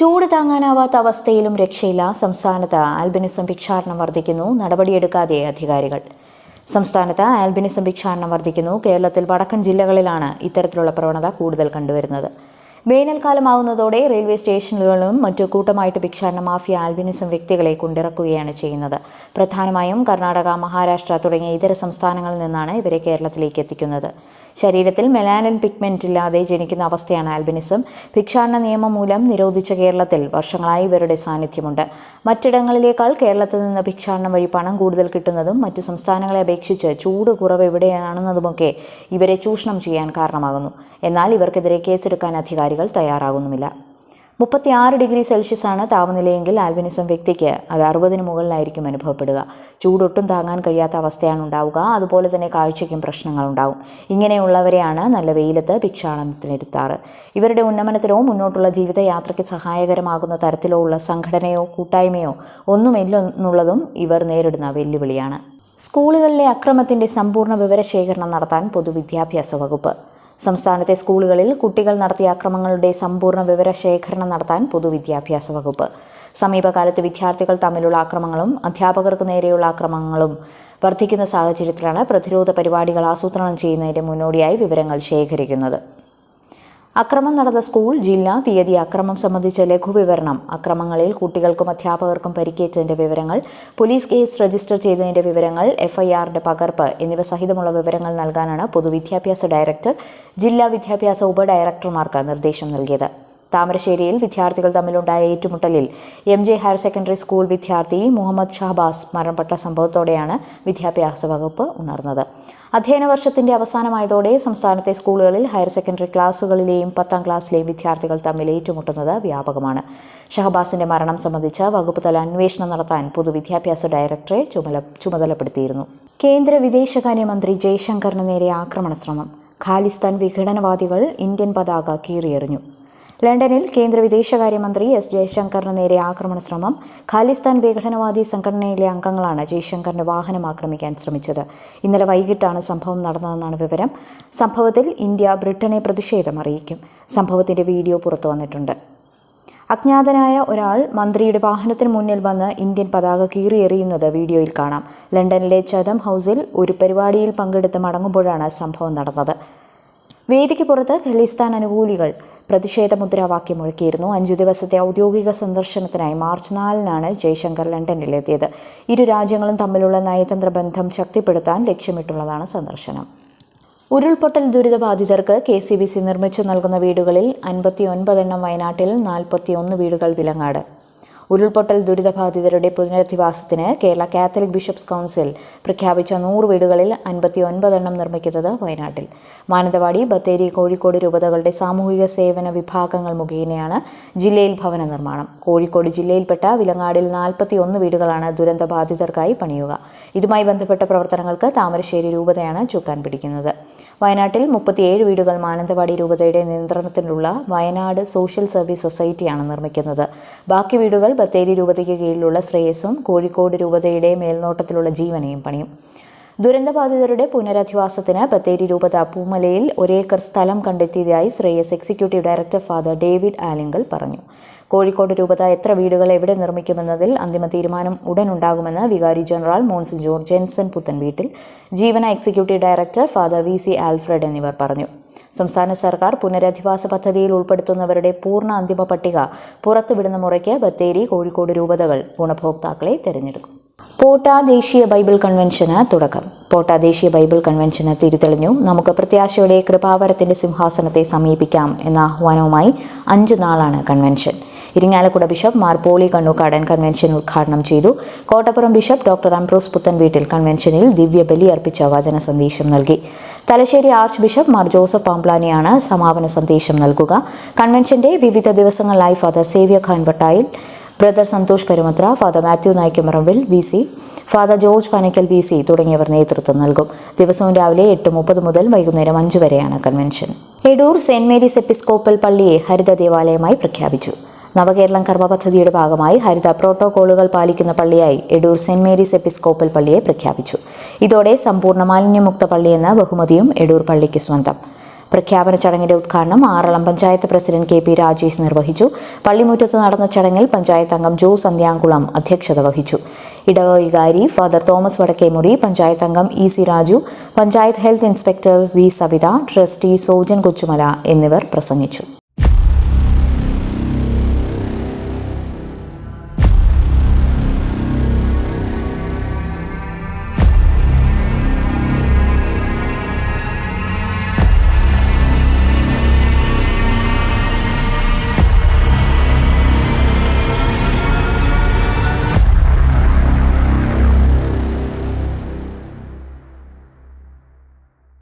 ചൂട് താങ്ങാനാവാത്ത അവസ്ഥയിലും രക്ഷയില്ല. സംസ്ഥാനത്ത് ആൽബിനിസം ഭിക്ഷാടനം വർദ്ധിക്കുന്നു. നടപടിയെടുക്കാതെ അധികാരികൾ. സംസ്ഥാനത്ത് ആൽബിനിസം ഭിക്ഷാടനം വർദ്ധിക്കുന്നു. കേരളത്തിൽ വടക്കൻ ജില്ലകളിലാണ് ഇത്തരത്തിലുള്ള പ്രവണത കൂടുതൽ കണ്ടുവരുന്നത്. വേനൽക്കാലമാകുന്നതോടെ റെയിൽവേ സ്റ്റേഷനുകളിലും മറ്റു കൂട്ടമായിട്ട് ഭിക്ഷാടന മാഫിയ ആൽബിനിസം വ്യക്തികളെ കൊണ്ടിറക്കുകയാണ് ചെയ്യുന്നത്. പ്രധാനമായും കർണാടക മഹാരാഷ്ട്ര തുടങ്ങിയ ഇതര സംസ്ഥാനങ്ങളിൽ നിന്നാണ് ഇവരെ കേരളത്തിലേക്ക് എത്തിക്കുന്നത്. ശരീരത്തിൽ മെലാനിൻ പിഗ്മെന്റ് ഇല്ലാതെ ജനിക്കുന്ന അവസ്ഥയാണ് ആൽബിനിസം. ഭിക്ഷാടന നിയമം മൂലം നിരോധിച്ച കേരളത്തിൽ വർഷങ്ങളായി ഇവരുടെ സാന്നിധ്യമുണ്ട്. മറ്റിടങ്ങളിലേക്കാൾ കേരളത്തിൽ നിന്ന് ഭിക്ഷാടനം വഴി പണം കൂടുതൽ കിട്ടുന്നതും മറ്റ് സംസ്ഥാനങ്ങളെ അപേക്ഷിച്ച് ചൂട് കുറവ് എവിടെയാണെന്നതുമൊക്കെ ഇവരെ ചൂഷണം ചെയ്യാൻ കാരണമാകുന്നു. എന്നാൽ ഇവർക്കെതിരെ കേസെടുക്കാൻ അധികാരികൾ തയ്യാറാകുന്നുമില്ല. മുപ്പത്തിയാറ് ഡിഗ്രി സെൽഷ്യസ് ആണ് താപനിലയെങ്കിൽ ആൽബിനിസം വ്യക്തിക്ക്. അത് അറുപതിന് മുകളിലായിരിക്കും അനുഭവപ്പെടുക. ചൂടൊട്ടും താങ്ങാൻ കഴിയാത്ത അവസ്ഥയാണ് ഉണ്ടാവുക. അതുപോലെ തന്നെ കാഴ്ചയ്ക്കും പ്രശ്നങ്ങളുണ്ടാവും ഇങ്ങനെയുള്ളവരെയാണ് നല്ല വെയിലത്ത് ഭിക്ഷാടനത്തിനിരുത്താറ് ഇവരുടെ ഉന്നമനത്തിനോ മുന്നോട്ടുള്ള ജീവിതയാത്രയ്ക്ക് സഹായകരമാകുന്ന തരത്തിലോ ഉള്ള സംഘടനയോ കൂട്ടായ്മയോ ഒന്നുമില്ലെന്നുള്ളതും ഇവർ നേരിടുന്ന വെല്ലുവിളിയാണ്. സ്കൂളുകളിലെ അക്രമത്തിന്റെ സമ്പൂർണ വിവരശേഖരണം നടത്താൻ പൊതുവിദ്യാഭ്യാസ വകുപ്പ് സംസ്ഥാനത്തെ സ്കൂളുകളിൽ കുട്ടികൾ നടത്തിയ അക്രമങ്ങളുടെ സമ്പൂർണ വിവരശേഖരണം നടത്താൻ പൊതുവിദ്യാഭ്യാസ വകുപ്പ്. സമീപകാലത്ത് വിദ്യാർത്ഥികൾ തമ്മിലുള്ള അക്രമങ്ങളും അധ്യാപകർക്ക് നേരെയുള്ള അക്രമങ്ങളും വർദ്ധിക്കുന്ന സാഹചര്യത്തിലാണ് പ്രതിരോധ പരിപാടികൾ ആസൂത്രണം ചെയ്യുന്നതിന്റെ മുന്നോടിയായി വിവരങ്ങൾ ശേഖരിക്കുന്നത്. അക്രമം നടന്ന സ്കൂൾ ജില്ല തീയതി അക്രമം സംബന്ധിച്ച ലഘുവിവരണം. അക്രമങ്ങളിൽ കുട്ടികൾക്കും അധ്യാപകർക്കും പരിക്കേറ്റതിന്റെ വിവരങ്ങൾ പോലീസ് കേസ് രജിസ്റ്റർ ചെയ്തതിന്റെ വിവരങ്ങൾ എഫ്ഐആറിന്റെ പകർപ്പ് എന്നിവ സഹിതമുള്ള വിവരങ്ങൾ നൽകാനാണ് പൊതുവിദ്യാഭ്യാസ ഡയറക്ടർ ജില്ലാ വിദ്യാഭ്യാസ ഉപഡയറക്ടർമാർക്ക് നിർദ്ദേശം നൽകിയത്. താമരശ്ശേരിയിൽ വിദ്യാർത്ഥികൾ തമ്മിലുണ്ടായ ഏറ്റുമുട്ടലിൽ M J higher secondary school വിദ്യാർത്ഥി മുഹമ്മദ് ഷഹബാസ് മരണപ്പെട്ട സംഭവത്തോടെയാണ് വിദ്യാഭ്യാസ വകുപ്പ് ഉണർന്നത്. അധ്യയന വർഷത്തിന്റെ അവസാനമായതോടെ സംസ്ഥാനത്തെ സ്കൂളുകളിൽ ഹയർ സെക്കൻഡറി ക്ലാസുകളിലെയും പത്താം ക്ലാസ്സിലെയും വിദ്യാർത്ഥികൾ തമ്മിൽ ഏറ്റുമുട്ടുന്നത് വ്യാപകമാണ്. ഷഹബാസിന്റെ മരണം സംബന്ധിച്ച് വകുപ്പ് തല അന്വേഷണം നടത്താൻ പൊതുവിദ്യാഭ്യാസ ഡയറക്ടറെ ചുമല ചുമതലപ്പെടുത്തിയിരുന്നു. കേന്ദ്ര വിദേശകാര്യമന്ത്രി ജയശങ്കറിന് നേരെ ആക്രമണ ശ്രമം. ഖാലിസ്ഥാൻ വിഘടനവാദികൾ ഇന്ത്യൻ പതാക കീറിയെറിഞ്ഞു. ലണ്ടനിൽ കേന്ദ്ര വിദേശകാര്യമന്ത്രി എസ് ജയശങ്കറിന് നേരെ ആക്രമണ ശ്രമം ഖാലിസ്ഥാൻ വിഘടനവാദി സംഘടനയിലെ അംഗങ്ങളാണ് ജയശങ്കറിന്റെ വാഹനം ആക്രമിക്കാൻ ശ്രമിച്ചത്. ഇന്നലെ വൈകിട്ടാണ് സംഭവം നടന്നതെന്നാണ് വിവരം. സംഭവത്തിൽ ഇന്ത്യ ബ്രിട്ടനെ പ്രതിഷേധം അറിയിക്കും. സംഭവത്തിന്റെ വീഡിയോ പുറത്തു വന്നിട്ടുണ്ട്. അജ്ഞാതനായ ഒരാൾ മന്ത്രിയുടെ വാഹനത്തിന് മുന്നിൽ വന്ന് ഇന്ത്യൻ പതാക കീറിയെറിയുന്നത് വീഡിയോയിൽ കാണാം. ലണ്ടനിലെ ചതം ഹൗസിൽ ഒരു പരിപാടിയിൽ പങ്കെടുത്ത് മടങ്ങുമ്പോഴാണ് സംഭവം നടന്നത്. വേദിക്ക് പുറത്ത് ഖലിസ്ഥാൻ അനുകൂലികൾ പ്രതിഷേധ മുദ്രാവാക്യം മുഴക്കിയിരുന്നു അഞ്ചു ദിവസത്തെ ഔദ്യോഗിക സന്ദർശനത്തിനായി മാർച്ച് നാലിനാണ് ജയശങ്കർ ലണ്ടനിലെത്തിയത്. ഇരു രാജ്യങ്ങളും തമ്മിലുള്ള നയതന്ത്ര ബന്ധം ശക്തിപ്പെടുത്താൻ ലക്ഷ്യമിട്ടുള്ളതാണ് സന്ദർശനം. ഉരുൾപൊട്ടൽ ദുരിതബാധിതർക്ക് കെ സി ബി സി നിർമ്മിച്ചു നൽകുന്ന വീടുകളിൽ അൻപത്തി ഒൻപതെണ്ണം വയനാട്ടിൽ നാൽപ്പത്തി ഒന്ന് വീടുകൾ വിലങ്ങാട്. ഉരുൾപൊട്ടൽ ദുരിതബാധിതരുടെ പുനരധിവാസത്തിന് കേരള കാത്തലിക് ബിഷപ്സ് കൗൺസിൽ പ്രഖ്യാപിച്ച നൂറ് വീടുകളിൽ അൻപത്തി ഒൻപതെണ്ണം നിർമ്മിക്കുന്നത് വയനാട്ടിൽ. മാനന്തവാടി ബത്തേരി കോഴിക്കോട് രൂപതകളുടെ സാമൂഹിക സേവന വിഭാഗങ്ങൾ മുഖേനയാണ് ജില്ലയിൽ ഭവന നിർമ്മാണം. കോഴിക്കോട് ജില്ലയിൽപ്പെട്ട വിലങ്ങാടിൽ നാൽപ്പത്തി ഒന്ന് വീടുകളാണ് ദുരന്തബാധിതർക്കായി പണിയുക. ഇതുമായി ബന്ധപ്പെട്ട പ്രവർത്തനങ്ങൾക്ക് താമരശ്ശേരി രൂപതയാണ് ചുക്കാൻ പിടിക്കുന്നത്. വയനാട്ടിൽ മുപ്പത്തിയേഴ് വീടുകൾ മാനന്തവാടി രൂപതയുടെ നിയന്ത്രണത്തിലുള്ള വയനാട് സോഷ്യൽ സർവീസ് സൊസൈറ്റിയാണ് നിർമ്മിക്കുന്നത്. ബാക്കി വീടുകൾ ബത്തേരി രൂപതയ്ക്ക് കീഴിലുള്ള ശ്രേയസും കോഴിക്കോട് രൂപതയുടെ മേൽനോട്ടത്തിലുള്ള ജീവനയും പണിയും. ദുരന്തബാധിതരുടെ പുനരധിവാസത്തിന് ബത്തേരി രൂപത പൂമലയിൽ ഒരേക്കർ സ്ഥലം കണ്ടെത്തിയതായി Shreyas executive director father David Alinkal പറഞ്ഞു. കോഴിക്കോട് രൂപത എത്ര വീടുകൾ എവിടെ നിർമ്മിക്കുമെന്നതിൽ അന്തിമ തീരുമാനം ഉടൻ ഉണ്ടാകുമെന്ന് വികാരി ജനറൽ മോൺസൺ ജോർജ് ജെൻസൺ പുത്തൻ വീട്ടിൽ Jeevana executive director father V C Alfred എന്നിവർ പറഞ്ഞു. സംസ്ഥാന സർക്കാർ പുനരധിവാസ പദ്ധതിയിൽ ഉൾപ്പെടുത്തുന്നവരുടെ പൂർണ അന്തിമ പട്ടിക പുറത്തുവിടുന്ന മുറയ്ക്ക് ബത്തേരി കോഴിക്കോട് രൂപതകൾ ഗുണഭോക്താക്കളെ തിരഞ്ഞെടുക്കും. പോട്ട ദേശീയ ബൈബിൾ കൺവെൻഷന് തുടക്കം. പോട്ട ദേശീയ ബൈബിൾ കൺവെൻഷന് തിരിതെളിഞ്ഞു നമുക്ക് പ്രത്യാശയുടെ കൃപാവരത്തിന്റെ സിംഹാസനത്തെ സമീപിക്കാം എന്ന ആഹ്വാനവുമായി അഞ്ച് നാളാണ് convention. Irinjalakuda bishop Mar Poly Kannookadan convention ഉദ്ഘാടനം ചെയ്തു. കോട്ടപ്പുറം ബിഷപ്പ് ഡോക്ടർ അംബ്രോസ് പുത്തൻ വീട്ടിൽ കൺവെൻഷനിൽ ദിവ്യ ബലി അർപ്പിച്ച വചന സന്ദേശം നൽകി. Thalassery archbishop Mar Joseph പാംപ്ലാനിയാണ് സമാപന സന്ദേശം നൽകുക. കൺവെൻഷന്റെ വിവിധ ദിവസങ്ങളിലായി father സേവ്യ Khan Vattayil brother Santhosh Karumathra father Mathew Naikkamparambil V C father George Panakkal V C തുടങ്ങിയവർ നേതൃത്വം നൽകും. ദിവസവും രാവിലെ എട്ട് മുപ്പത് മുതൽ വൈകുന്നേരം അഞ്ച് വരെയാണ് convention Edoor saint Mary's episcopal പള്ളിയെ ഹരിത ദേവാലയമായി പ്രഖ്യാപിച്ചു. നവകേരളം കർമ്മ പദ്ധതിയുടെ ഭാഗമായി ഹരിത പ്രോട്ടോകോളുകൾ പാലിക്കുന്ന പള്ളിയായി എഡൂർ സെന്റ് മേരീസ് എപ്പിസ്കോപ്പൽ പള്ളിയെ പ്രഖ്യാപിച്ചു. ഇതോടെ സമ്പൂർണ മാലിന്യമുക്ത പള്ളിയെന്ന ബഹുമതിയും എഡൂർ പള്ളിക്ക് സ്വന്തം. പ്രഖ്യാപന ചടങ്ങിന്റെ ഉദ്ഘാടനം Aralam panchayat president K P Rajesh നിർവഹിച്ചു. പള്ളിമുറ്റത്ത് നടന്ന ചടങ്ങിൽ പഞ്ചായത്ത് അംഗം ജോ അന്ത്യാംകുളം അധ്യക്ഷത വഹിച്ചു. ഇടവ ഫാദർ തോമസ് വടക്കേമുറി പഞ്ചായത്ത് അംഗം E C Raju panchayat health inspector V Savitha trustee Sojan Kochumala എന്നിവർ പ്രസംഗിച്ചു.